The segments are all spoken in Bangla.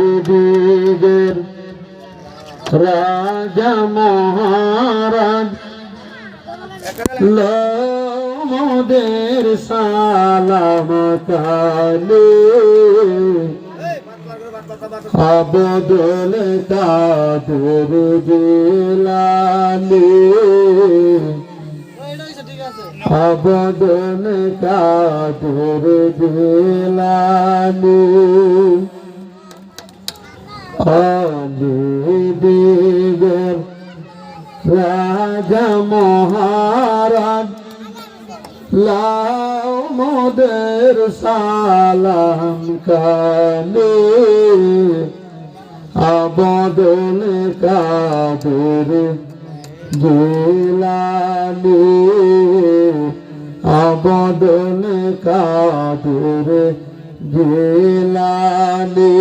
অলিদিগের রাজা মহারাজ লোমদের সালাম কালে আবদল কাদের জেলালে আবদল কাদের জেলালে আলিদিগর রাজা মহারাজ লাও মোদের সালাম কালে আবদল কাদের জেলালে আবদল কাদের জেলালে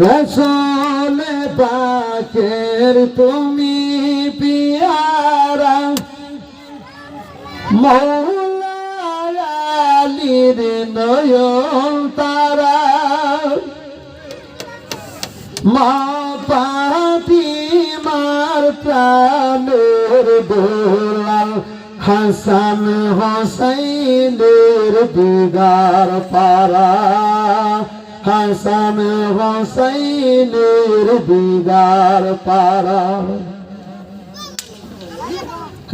রসল পাকের তুমি পিয়ারা মৌলালির নয়ন তারা। মা পাতি মার প্রাণের দোলাল হাসান হোসাইনের দিদার পারা হাসান হোসাইনের দিদার পারা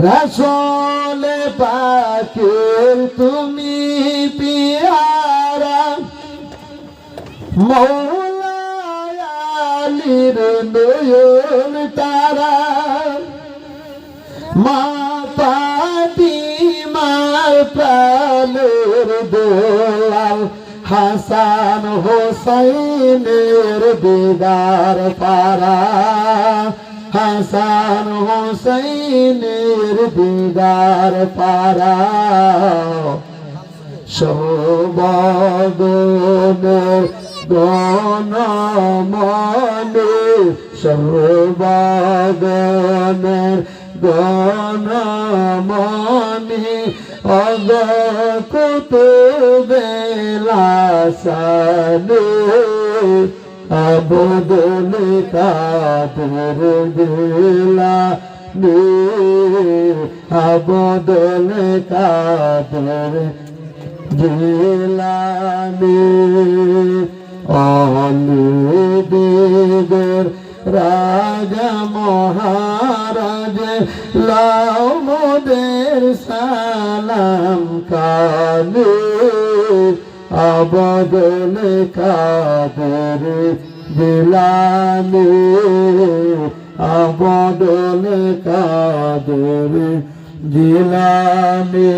রসল পাকের তুমি পিয়ারা মৌলায়ালির নয়ন তারা। মা পাতি মার প্রাণের দোলাল, হাসান হোসাইনের দিদার পারা হাসান হোসাইনের দিদার পারা সৌবাগনের গণমনে সৌবাগনের গণমনে অগকুত বেলাসানে আবদল কাদের দিলা নে আবদল কাদের জেলানে অলিদিগর রাজা মহারাজ লাও মোদের সালাম কালে আবদল কাদের জেলানে আবদল কাদের জেলানে